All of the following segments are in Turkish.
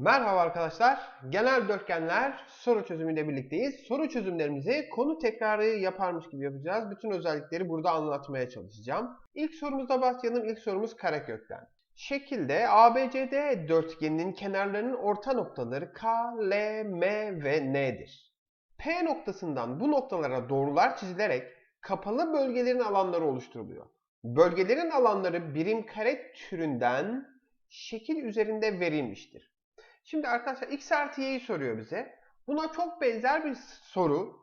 Merhaba arkadaşlar. Genel dörtgenler soru çözümüyle birlikteyiz. Soru çözümlerimizi konu tekrarı yaparmış gibi yapacağız. Bütün özellikleri burada anlatmaya çalışacağım. İlk sorumuza başlayalım. İlk sorumuz karekökten. Şekilde ABCD dörtgeninin kenarlarının orta noktaları K, L, M ve N'dir. P noktasından bu noktalara doğrular çizilerek kapalı bölgelerin alanları oluşturuluyor. Bölgelerin alanları birim kare türünden şekil üzerinde verilmiştir. Şimdi arkadaşlar x artı y'yi soruyor bize. Buna çok benzer bir soru.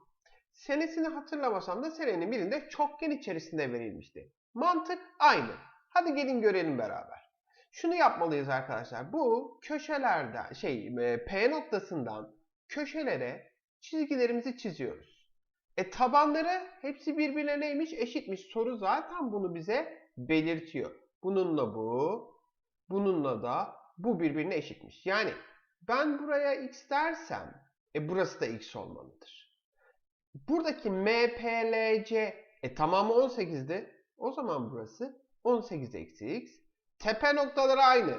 Senesini hatırlamasam da senenin birinde çokgen içerisinde verilmişti. Mantık aynı. Hadi gelin görelim beraber. Şunu yapmalıyız arkadaşlar. Bu köşelerden şey e, P noktasından köşelere çizgilerimizi çiziyoruz. E tabanları hepsi birbirine neymiş? Eşitmiş. Soru zaten bunu bize belirtiyor. Bununla bu, bununla da bu birbirine eşitmiş. Yani ben buraya x dersem, e burası da x olmalıdır. Buradaki MPLC, e tamamı 18'di. O zaman burası 18 eksi x. Tepe noktaları aynı.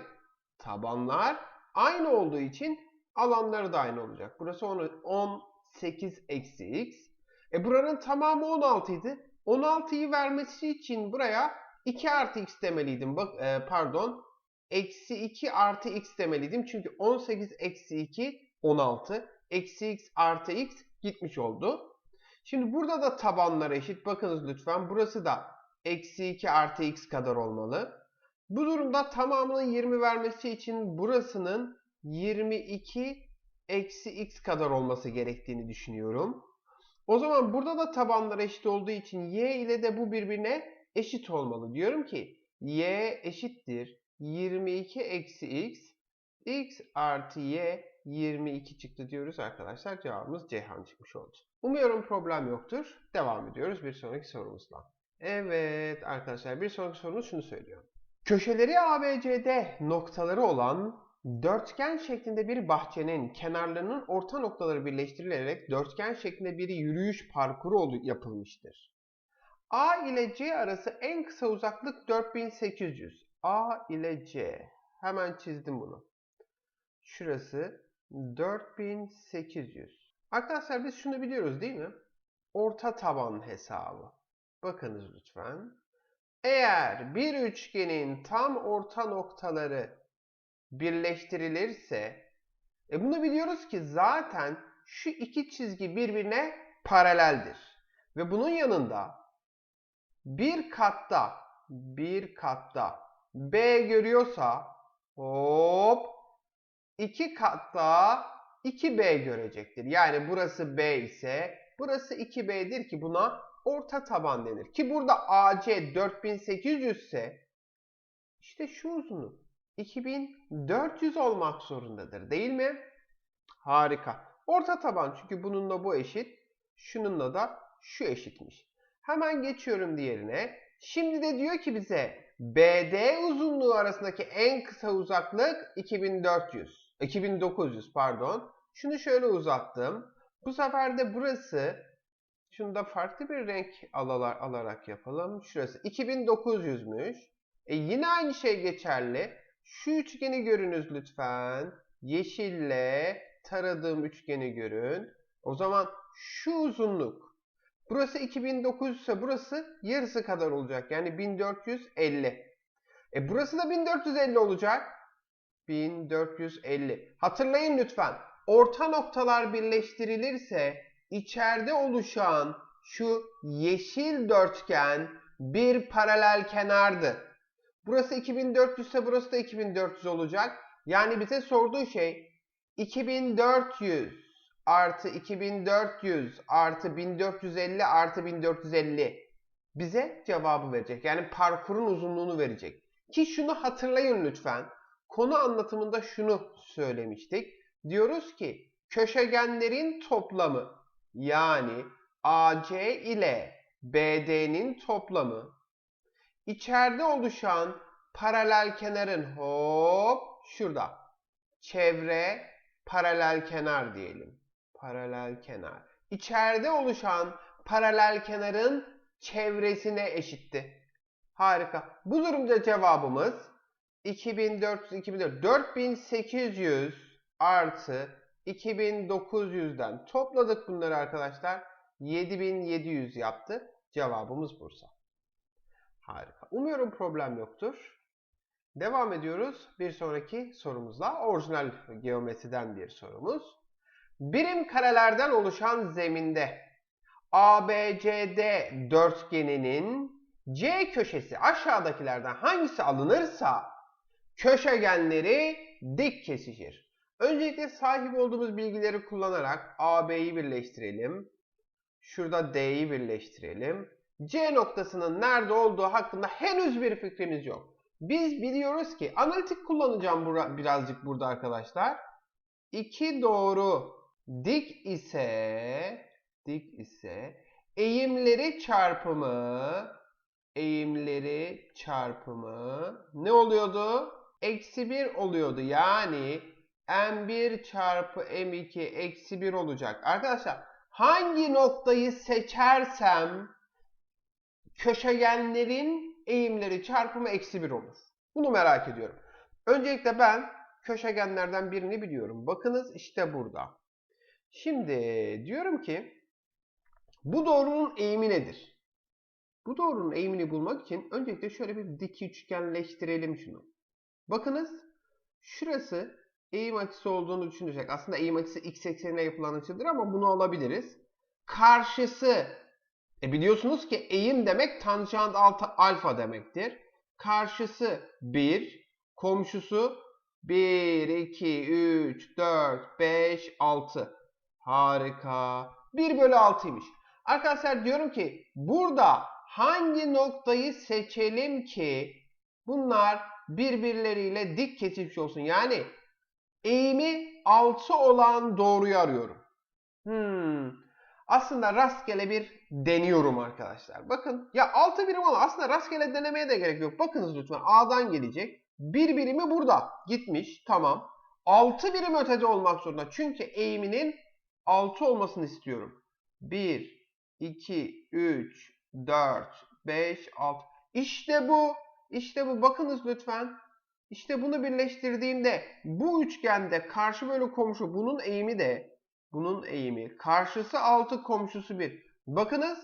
Tabanlar aynı olduğu için alanları da aynı olacak. Burası 18 eksi x. E buranın tamamı 16 idi. 16'yı vermesi için buraya 2 artı x demeliydim. Bak, e, pardon eksi 2 artı x demeliydim. Çünkü 18 eksi 2 16. Eksi x artı x gitmiş oldu. Şimdi burada da tabanlar eşit. Bakınız lütfen. Burası da eksi 2 artı x kadar olmalı. Bu durumda tamamının 20 vermesi için burasının 22 eksi x kadar olması gerektiğini düşünüyorum. O zaman burada da tabanlar eşit olduğu için y ile de bu birbirine eşit olmalı. Diyorum ki y eşittir 22 eksi x. x artı y 22 çıktı diyoruz arkadaşlar. Cevabımız Ceyhan çıkmış oldu. Umuyorum problem yoktur. Devam ediyoruz bir sonraki sorumuzla. Evet arkadaşlar bir sonraki sorumuz şunu söylüyor. Köşeleri ABCD noktaları olan dörtgen şeklinde bir bahçenin kenarlarının orta noktaları birleştirilerek dörtgen şeklinde bir yürüyüş parkuru yapılmıştır. A ile C arası en kısa uzaklık 4800. A ile C. Hemen çizdim bunu. Şurası 4800. Arkadaşlar biz şunu biliyoruz değil mi? Orta taban hesabı. Bakınız lütfen. Eğer bir üçgenin tam orta noktaları birleştirilirse e bunu biliyoruz ki zaten şu iki çizgi birbirine paraleldir. Ve bunun yanında bir katta bir katta B görüyorsa hop iki katta 2B görecektir. Yani burası B ise burası 2B'dir ki buna orta taban denir. Ki burada AC 4800 ise işte şu uzunluk 2400 olmak zorundadır değil mi? Harika. Orta taban çünkü bununla bu eşit. Şununla da şu eşitmiş. Hemen geçiyorum diğerine. Şimdi de diyor ki bize BD uzunluğu arasındaki en kısa uzaklık 2400. 2900 pardon. Şunu şöyle uzattım. Bu sefer de burası şunu da farklı bir renk alalar, alarak yapalım. Şurası 2900'müş. E yine aynı şey geçerli. Şu üçgeni görünüz lütfen. Yeşille taradığım üçgeni görün. O zaman şu uzunluk. Burası 2900 ise burası yarısı kadar olacak. Yani 1450. E burası da 1450 olacak. 1450. Hatırlayın lütfen. Orta noktalar birleştirilirse içeride oluşan şu yeşil dörtgen bir paralel kenardı. Burası 2400 ise burası da 2400 olacak. Yani bize sorduğu şey 2400 artı 2400 artı 1450 artı 1450 bize cevabı verecek. Yani parkurun uzunluğunu verecek. Ki şunu hatırlayın lütfen. Konu anlatımında şunu söylemiştik. Diyoruz ki köşegenlerin toplamı yani AC ile BD'nin toplamı içeride oluşan paralel kenarın hop şurada çevre paralel kenar diyelim. Paralel kenar. İçeride oluşan paralel kenarın çevresine eşitti. Harika. Bu durumda cevabımız 2400 2400 4800 artı 2900'den topladık bunları arkadaşlar. 7700 yaptı. Cevabımız Bursa. Harika. Umuyorum problem yoktur. Devam ediyoruz bir sonraki sorumuzla. Orijinal geometriden bir sorumuz. Birim karelerden oluşan zeminde ABCD dörtgeninin C köşesi aşağıdakilerden hangisi alınırsa köşegenleri dik kesişir. Öncelikle sahip olduğumuz bilgileri kullanarak AB'yi birleştirelim. Şurada D'yi birleştirelim. C noktasının nerede olduğu hakkında henüz bir fikrimiz yok. Biz biliyoruz ki analitik kullanacağım bura, birazcık burada arkadaşlar. İki doğru dik ise dik ise eğimleri çarpımı eğimleri çarpımı ne oluyordu? Eksi 1 oluyordu. Yani m1 çarpı m2 eksi 1 olacak. Arkadaşlar hangi noktayı seçersem köşegenlerin eğimleri çarpımı eksi 1 olur. Bunu merak ediyorum. Öncelikle ben köşegenlerden birini biliyorum. Bakınız işte burada. Şimdi diyorum ki bu doğrunun eğimi nedir? Bu doğrunun eğimini bulmak için öncelikle şöyle bir dik üçgenleştirelim şunu. Bakınız şurası eğim açısı olduğunu düşünecek. Aslında eğim açısı x eksenine yapılan açıdır ama bunu alabiliriz. Karşısı e biliyorsunuz ki eğim demek tanjant alfa demektir. Karşısı 1, komşusu 1, 2, 3, 4, 5, 6. Harika. 1 bölü 6'ymış. Arkadaşlar diyorum ki burada hangi noktayı seçelim ki bunlar birbirleriyle dik kesişmiş olsun. Yani eğimi 6 olan doğruyu arıyorum. Hmm. Aslında rastgele bir deniyorum arkadaşlar. Bakın ya 6 birim ama aslında rastgele denemeye de gerek yok. Bakınız lütfen A'dan gelecek. Bir birimi burada gitmiş. Tamam. 6 birim ötede olmak zorunda. Çünkü eğiminin 6 olmasını istiyorum. 1, 2, 3, 4, 5, 6. İşte bu. İşte bu. Bakınız lütfen. İşte bunu birleştirdiğimde bu üçgende karşı bölü komşu bunun eğimi de bunun eğimi karşısı 6 komşusu 1. Bakınız.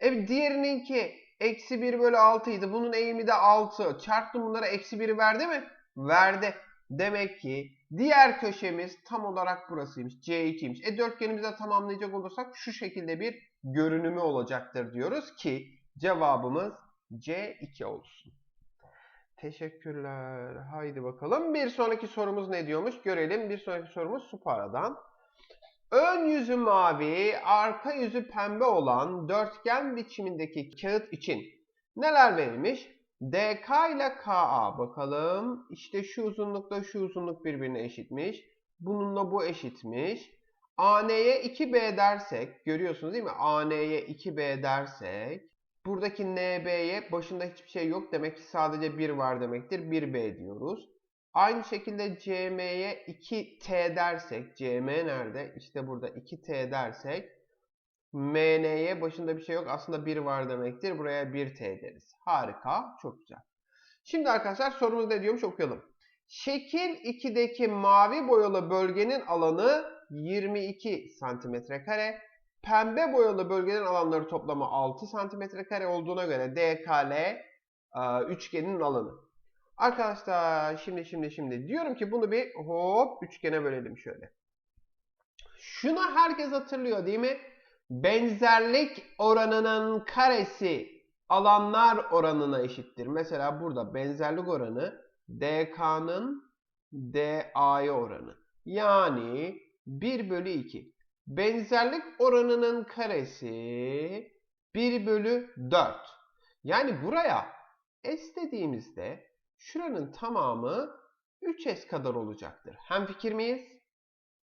Evet diğerininki eksi 1 bölü 6 idi. Bunun eğimi de 6. Çarptım bunlara eksi 1'i verdi mi? Verdi. Demek ki diğer köşemiz tam olarak burasıymış. C2'ymiş. E dörtgenimizi tamamlayacak olursak şu şekilde bir görünümü olacaktır diyoruz ki cevabımız C2 olsun. Teşekkürler. Haydi bakalım. Bir sonraki sorumuz ne diyormuş? Görelim. Bir sonraki sorumuz Supara'dan. Ön yüzü mavi, arka yüzü pembe olan dörtgen biçimindeki kağıt için neler verilmiş? DK ile KA bakalım. İşte şu uzunlukla şu uzunluk birbirine eşitmiş. Bununla bu eşitmiş. AN'ye 2B dersek, görüyorsunuz değil mi? AN'ye 2B dersek, buradaki NB'ye başında hiçbir şey yok demek ki sadece 1 var demektir. 1B diyoruz. Aynı şekilde CM'ye 2T dersek, CM nerede? İşte burada 2T dersek, MN'ye başında bir şey yok. Aslında 1 var demektir. Buraya 1T deriz. Harika. Çok güzel. Şimdi arkadaşlar sorumuz ne diyormuş okuyalım. Şekil 2'deki mavi boyalı bölgenin alanı 22 santimetre kare. Pembe boyalı bölgenin alanları toplamı 6 santimetre kare olduğuna göre DKL e, üçgenin alanı. Arkadaşlar şimdi şimdi şimdi diyorum ki bunu bir hop üçgene bölelim şöyle. Şunu herkes hatırlıyor değil mi? Benzerlik oranının karesi alanlar oranına eşittir. Mesela burada benzerlik oranı DK'nın DA'ya oranı. Yani 1 bölü 2. Benzerlik oranının karesi 1 bölü 4. Yani buraya S dediğimizde şuranın tamamı 3S kadar olacaktır. Hem fikir miyiz?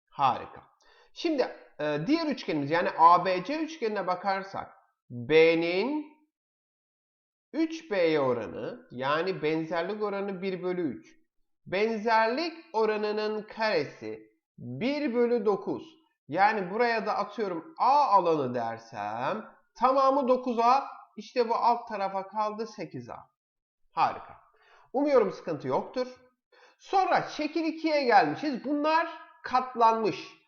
Harika. Şimdi e, diğer üçgenimiz yani ABC üçgenine bakarsak B'nin 3B'ye oranı yani benzerlik oranı 1 bölü 3. Benzerlik oranının karesi 1 bölü 9. Yani buraya da atıyorum A alanı dersem tamamı 9A işte bu alt tarafa kaldı 8A. Harika. Umuyorum sıkıntı yoktur. Sonra şekil 2'ye gelmişiz. Bunlar katlanmış.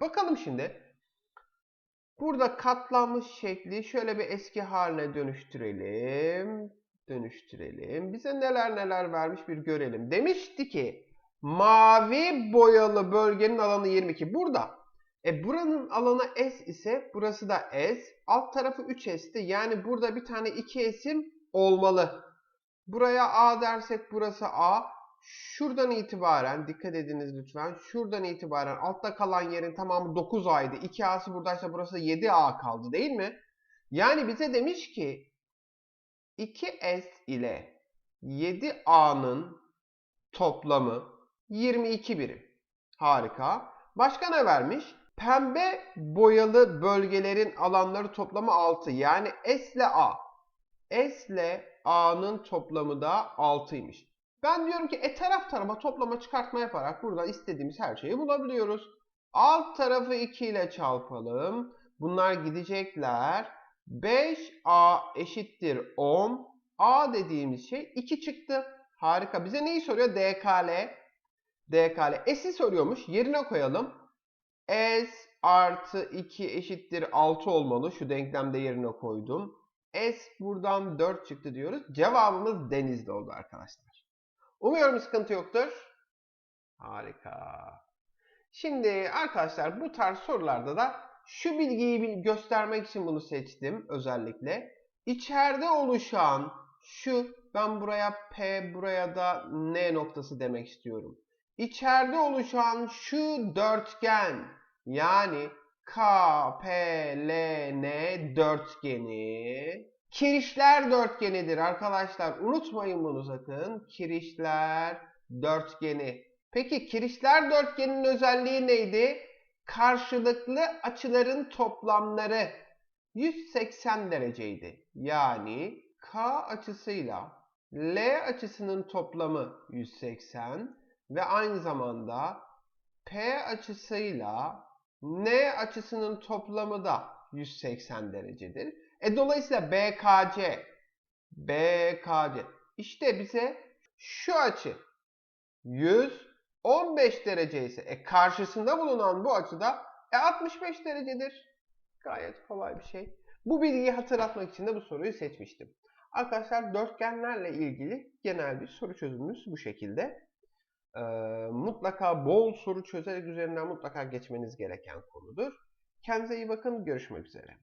Bakalım şimdi. Burada katlanmış şekli şöyle bir eski haline dönüştürelim. Dönüştürelim. Bize neler neler vermiş bir görelim. Demişti ki mavi boyalı bölgenin alanı 22. Burada. E buranın alanı S ise burası da S. Alt tarafı 3S'ti. Yani burada bir tane 2S'im olmalı. Buraya A dersek burası A. Şuradan itibaren dikkat ediniz lütfen. Şuradan itibaren altta kalan yerin tamamı 9A'ydı. 2A'sı buradaysa burası 7A kaldı değil mi? Yani bize demiş ki 2S ile 7A'nın toplamı 22 birim. Harika. Başka ne vermiş? Pembe boyalı bölgelerin alanları toplamı 6. Yani S ile A. S ile A'nın toplamı da 6'ymış. Ben diyorum ki e taraf tarafa toplama çıkartma yaparak burada istediğimiz her şeyi bulabiliyoruz. Alt tarafı 2 ile çarpalım. Bunlar gidecekler. 5A eşittir 10. A dediğimiz şey 2 çıktı. Harika. Bize neyi soruyor? DKL. DKL. S'i soruyormuş. Yerine koyalım. S artı 2 eşittir 6 olmalı. Şu denklemde yerine koydum. S buradan 4 çıktı diyoruz. Cevabımız Denizli oldu arkadaşlar. Umuyorum sıkıntı yoktur. Harika. Şimdi arkadaşlar bu tarz sorularda da şu bilgiyi göstermek için bunu seçtim özellikle. İçeride oluşan şu ben buraya P buraya da N noktası demek istiyorum. İçeride oluşan şu dörtgen yani K, P, L, N dörtgeni kirişler dörtgenidir arkadaşlar. Unutmayın bunu sakın. Kirişler dörtgeni. Peki kirişler dörtgeninin özelliği neydi? Karşılıklı açıların toplamları 180 dereceydi. Yani K açısıyla L açısının toplamı 180 ve aynı zamanda P açısıyla N açısının toplamı da 180 derecedir. E dolayısıyla BKC BKC işte bize şu açı 115 derece ise e karşısında bulunan bu açı da e 65 derecedir. Gayet kolay bir şey. Bu bilgiyi hatırlatmak için de bu soruyu seçmiştim. Arkadaşlar dörtgenlerle ilgili genel bir soru çözümümüz bu şekilde. Ee, mutlaka bol soru çözerek üzerinden mutlaka geçmeniz gereken konudur. Kendinize iyi bakın. Görüşmek üzere.